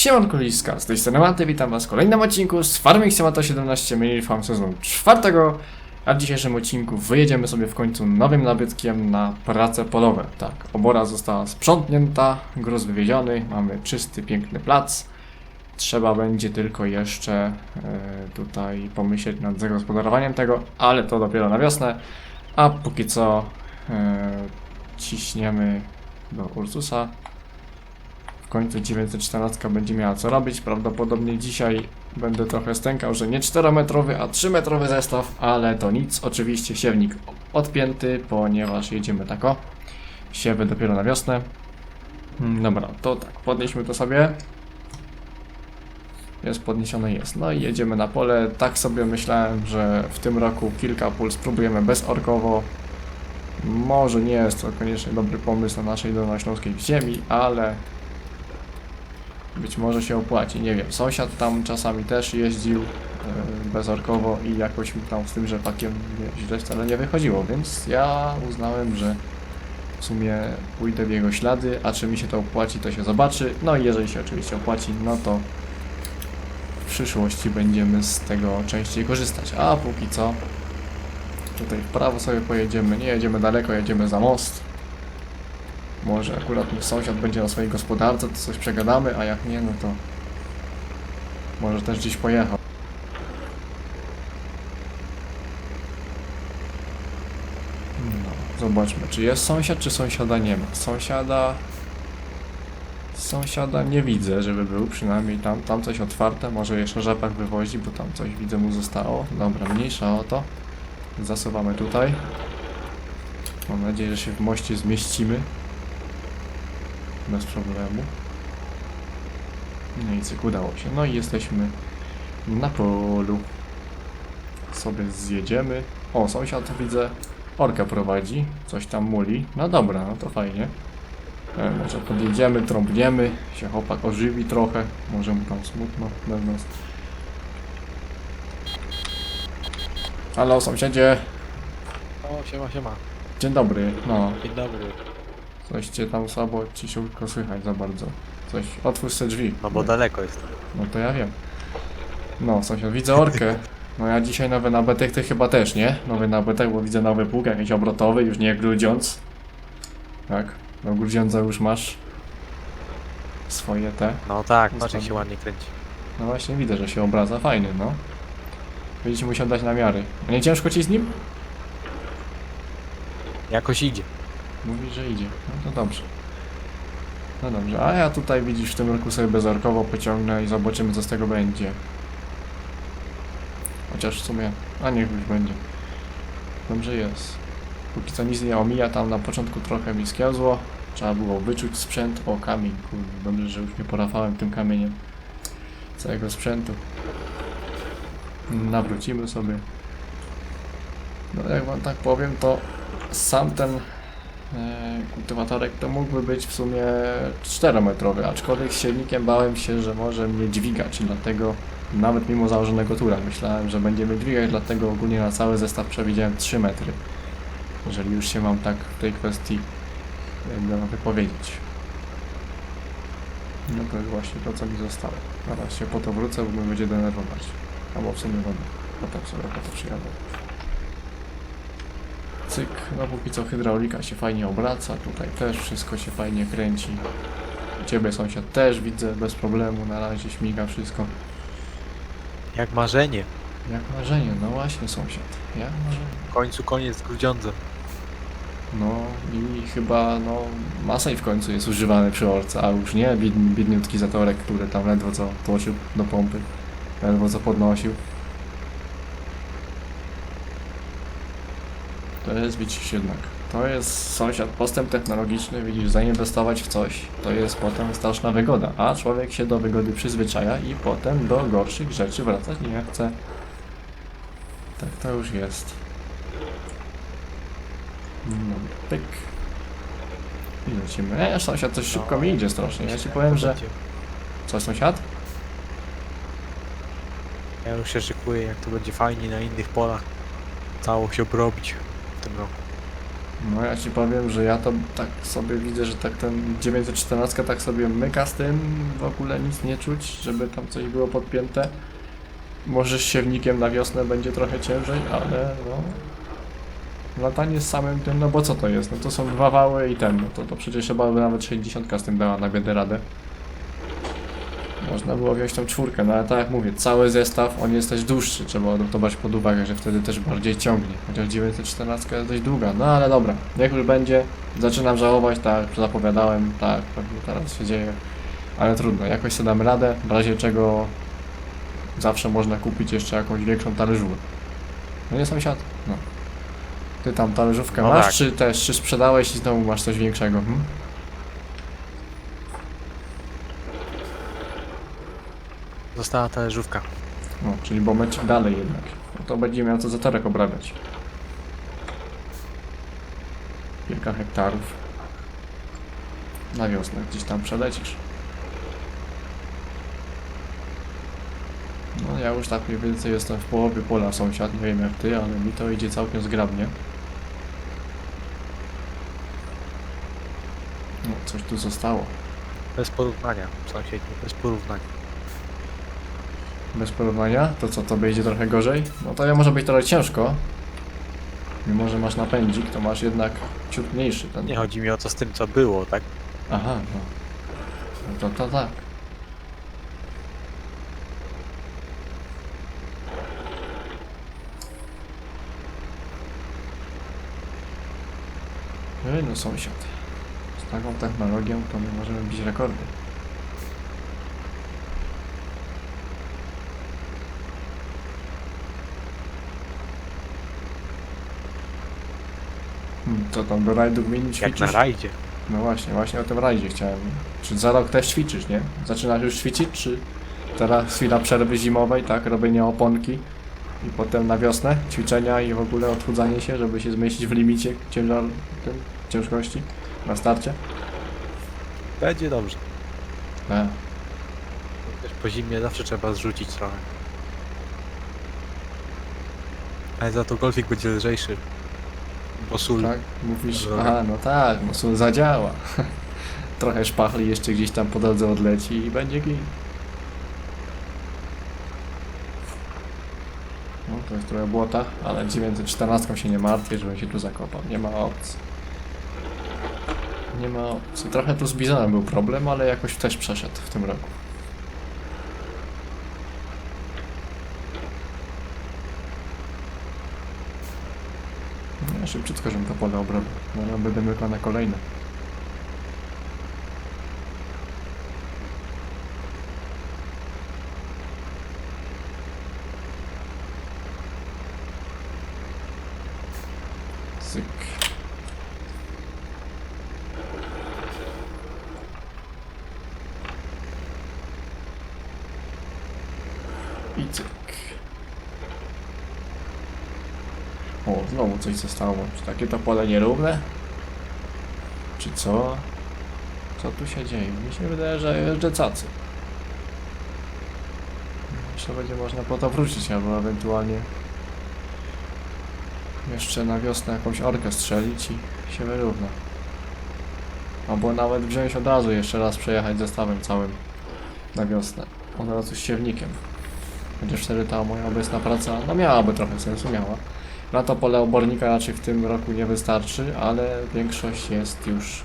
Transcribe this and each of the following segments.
Siemanko Liska, z tej strony witam was w kolejnym odcinku z Farming Simulator 17 Mini Farm sezonu czwartego. A w dzisiejszym odcinku wyjedziemy sobie w końcu nowym nabytkiem na prace polowe. Tak, obora została sprzątnięta, gruz wywieziony, mamy czysty, piękny plac. Trzeba będzie tylko jeszcze e, tutaj pomyśleć nad zagospodarowaniem tego, ale to dopiero na wiosnę. A póki co e, ciśniemy do Ursusa. Końcu 914 będzie miała co robić. Prawdopodobnie dzisiaj będę trochę stękał, że nie 4-metrowy, a 3-metrowy zestaw, ale to nic. Oczywiście siewnik odpięty, ponieważ jedziemy tako. Siewy dopiero na wiosnę. Mm, Dobra, to tak, podnieśmy to sobie. Jest podniesione, jest. No i jedziemy na pole. Tak sobie myślałem, że w tym roku kilka pól spróbujemy bezorkowo. Może nie jest to koniecznie dobry pomysł na naszej dolnośląskiej ziemi, ale być może się opłaci, nie wiem. Sąsiad tam czasami też jeździł e, bezorkowo i jakoś mi tam z tym rzepakiem źle wcale nie wychodziło, więc ja uznałem, że w sumie pójdę w jego ślady, a czy mi się to opłaci, to się zobaczy. No i jeżeli się oczywiście opłaci, no to w przyszłości będziemy z tego częściej korzystać. A póki co tutaj w prawo sobie pojedziemy, nie jedziemy daleko, jedziemy za most. Może akurat mój sąsiad będzie na swojej gospodarce, to coś przegadamy, a jak nie, no to może też gdzieś pojechał. No, zobaczmy, czy jest sąsiad, czy sąsiada nie ma. Sąsiada... Sąsiada nie widzę, żeby był, przynajmniej tam, tam coś otwarte, może jeszcze rzepak wywozi, bo tam coś widzę mu zostało. Dobra, mniejsza o to. Zasuwamy tutaj. Mam nadzieję, że się w moście zmieścimy. Bez problemu. No i cyk, udało się. No i jesteśmy na polu. Sobie zjedziemy. O, sąsiad widzę. Orka prowadzi. Coś tam muli. No dobra, no to fajnie. E, może podjedziemy, trąbniemy. Się chłopak ożywi trochę. Może mu tam smutno nas. Halo, sąsiedzie. O, siema, siema. Dzień dobry. No, Dzień dobry. Coś cię tam słabo ciszutko słychać za bardzo. Coś, otwórz te drzwi. No bo daleko jest. No to ja wiem. No, sąsiad, widzę orkę. No ja dzisiaj nowy nabytek, ty chyba też, nie? Nowy nabytek, bo widzę nowy pług, jakiś obrotowy, już nie grudziąc. Tak, no grudziądza już masz swoje te. No tak, patrz jak się ładnie kręci. No właśnie widzę, że się obraca, fajny, no. Będziecie musiał dać namiary. A nie ciężko ci z nim? Jakoś idzie. Mówi, że idzie. No to dobrze. No dobrze, a ja tutaj widzisz w tym roku sobie bezorkowo pociągnę i zobaczymy co z tego będzie. Chociaż w sumie, a niech już będzie. Dobrze jest. Póki co nic nie omija, tam na początku trochę mi skiazło. Trzeba było wyczuć sprzęt. O, kamień, kurde, dobrze, że już nie porafałem tym kamieniem całego sprzętu. Nawrócimy sobie. No jak wam tak powiem, to sam ten kultywatorek to mógłby być w sumie 4-metrowy, aczkolwiek z silnikiem bałem się, że może mnie dźwigać, dlatego nawet mimo założonego tura myślałem, że będzie mnie dźwigać, dlatego ogólnie na cały zestaw przewidziałem 3 metry. Jeżeli już się mam tak w tej kwestii wypowiedzieć. No to jest właśnie to, co mi zostało. Teraz się po to wrócę, bo mnie będzie denerwować. Albo w sumie wodę. Potem sobie po to przyjadę. Cyk, no póki co hydraulika się fajnie obraca, tutaj też wszystko się fajnie kręci. U Ciebie sąsiad też widzę bez problemu, na razie śmiga wszystko. Jak marzenie. Jak marzenie, no właśnie sąsiad, jak marzenie. W końcu koniec z grudziądzem. No i chyba no Masej w końcu jest używany przy orce, a już nie bied, biedniutki zatorek, który tam ledwo co tłoczył do pompy, ledwo co podnosił. To jest widzisz jednak. To jest sąsiad, postęp technologiczny, widzisz, zainwestować w coś, to jest potem straszna wygoda, a człowiek się do wygody przyzwyczaja i potem do gorszych rzeczy wracać nie chce. Tak to już jest. No, pyk. I lecimy. E, sąsiad coś szybko mi idzie strasznie. Ja ci powiem, że... Co, sąsiad? Ja już się szykuję, jak to będzie fajnie na innych polach. Całość obrobić tym roku. No ja ci powiem, że ja to tak sobie widzę, że tak ten 914 tak sobie myka z tym, w ogóle nic nie czuć, żeby tam coś było podpięte. Może z siewnikiem na wiosnę będzie trochę ciężej, ale no... Latanie z samym tym, no bo co to jest? No to są dwa wały i ten, no to, to przecież chyba nawet 60 z tym dała na biedę radę. Można było wziąć tą czwórkę, no ale tak jak mówię, cały zestaw, on jest też dłuższy, trzeba to brać pod uwagę, że wtedy też bardziej ciągnie. Chociaż 914 jest dość długa, no ale dobra, niech już będzie. Zaczynam żałować, tak jak zapowiadałem, tak, pewnie teraz się dzieje. Ale trudno, jakoś sobie damy radę, w razie czego zawsze można kupić jeszcze jakąś większą talerzówkę. No nie sąsiad? No. Ty tam talerzówkę No masz, tak. czy też, czy sprzedałeś i znowu masz coś większego? Hmm? Została talerzówka. No, czyli bomecik dalej jednak. No to będzie miał co za terek obrabiać. Kilka hektarów. Na wiosnę gdzieś tam przelecisz. No ja już tak mniej więcej jestem w połowie pola sąsiad, nie wiem jak ty, ale mi to idzie całkiem zgrabnie. No, coś tu zostało. Bez porównania, sąsiedni, bez porównania. Bez porównania? To co, tobie idzie trochę gorzej? No to ja może być trochę ciężko. Mimo, że masz napędzik, to masz jednak ciut mniejszy ten. Nie chodzi mi o co z tym, co było, tak? Aha, no. No to, to tak. No sąsiad. Z taką technologią to my możemy bić rekordy. Co tam do rajdu gminy Jak ćwiczysz? na rajdzie. No właśnie, właśnie o tym rajdzie chciałem. Czy za rok też ćwiczysz, nie? Zaczynasz już ćwiczyć, czy teraz chwila przerwy zimowej, tak? Robienie oponki i potem na wiosnę ćwiczenia i w ogóle odchudzanie się, żeby się zmieścić w limicie ciężar, tym, ciężkości na starcie? Będzie dobrze. Tak. Też po zimie zawsze trzeba zrzucić trochę. Ale za to golfik będzie lżejszy. Bo sól. Tak? Mówisz, Dobra. aha, no tak, sól zadziała. Trochę szpachli jeszcze gdzieś tam po drodze odleci i będzie git. No to jest trochę błota, ale 914 się nie martwię, żebym się tu zakopał. Nie ma opcji. Nie ma opcji. Trochę tu z bizonem był problem, ale jakoś też przeszedł w tym roku. No, szybciutko, żebym to pole obrobił. No, będę mykał na kolejne. Cyk. I cyk. O, znowu coś zostało. Czy takie to pole nierówne? Czy co? Co tu się dzieje? Mi się wydaje, że jeżdżę cacy. Jeszcze będzie można po to wrócić, albo ewentualnie jeszcze na wiosnę jakąś orkę strzelić i się wyrówna. Albo nawet wziąć od razu jeszcze raz przejechać zestawem całym na wiosnę. Od razu z siewnikiem. Chociaż wtedy ta moja obecna praca, no miałaby trochę sensu, miała. Na to pole obornika raczej w tym roku nie wystarczy, ale większość jest już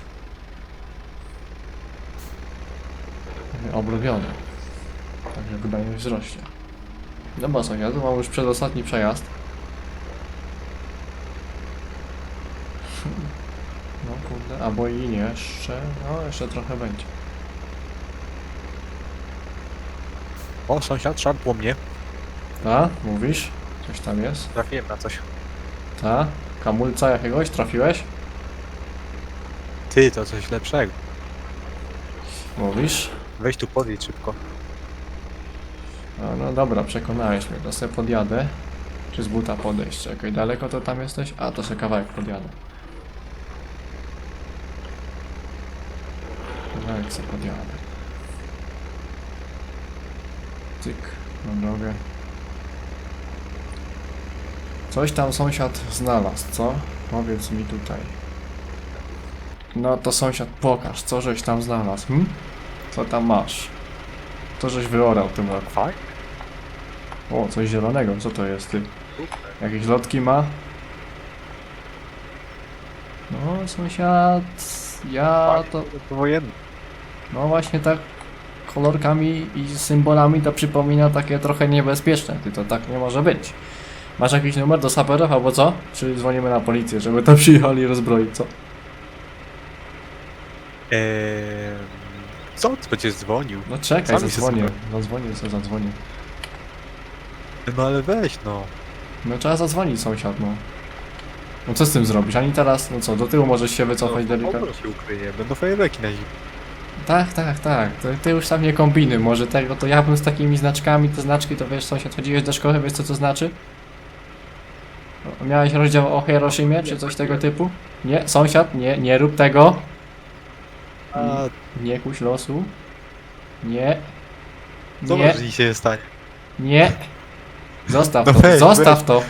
obrobiona. Także wydajność wzrośnie. Dobra sąsiadu, mam już przedostatni przejazd. No kurde, albo i nie, jeszcze, no jeszcze trochę będzie. O, sąsiad szarpło mnie. Ta? Mówisz? Coś tam jest? Trafiłem na coś. Ta? Kamulca jakiegoś? Trafiłeś? Ty, to coś lepszego. Mówisz? Weź tu podjedź szybko. No, no dobra, przekonałeś mnie, to sobie podjadę. Czy z buta podejść? Czekaj, daleko to tam jesteś? A, to sobie kawałek podjadę. Kawałek sobie podjadę. Cyk, na drogę. Coś tam sąsiad znalazł, co? Powiedz mi tutaj. No to sąsiad, pokaż, co żeś tam znalazł, hm? Co tam masz? Co żeś wyorał tym roku? O, coś zielonego, co to jest, ty? Jakieś lotki ma? No, sąsiad, ja to... To wojenny. No właśnie tak kolorkami i symbolami to przypomina takie trochę niebezpieczne. Ty to tak nie może być. Masz jakiś numer do saperów albo co? Czy dzwonimy na policję, żeby tam przyjechali i rozbroić, co? Eee, co? Ty będziesz dzwonił? No czekaj, Sami się zadzwonię. Zadzwonię, co zadzwonię. No ale weź no. No trzeba zadzwonić sąsiad, no. No co z tym zrobisz? Ani teraz, no co, do tyłu możesz się wycofać no, delikatnie. się ukryje. Będą fajerwerki na zimę. Tak, tak, tak. To, ty już tam nie kombiny. Może tego to ja bym z takimi znaczkami, te znaczki to wiesz sąsiad, chodziłeś do szkoły, wiesz co to znaczy? O, Miałeś rozdział o Hiroshimie, czy coś tego typu? Nie, sąsiad, nie, nie rób tego. A Nie kuś losu. Nie. co Nie, może dzisiaj stanie? nie. Zostaw No to, weź, zostaw to.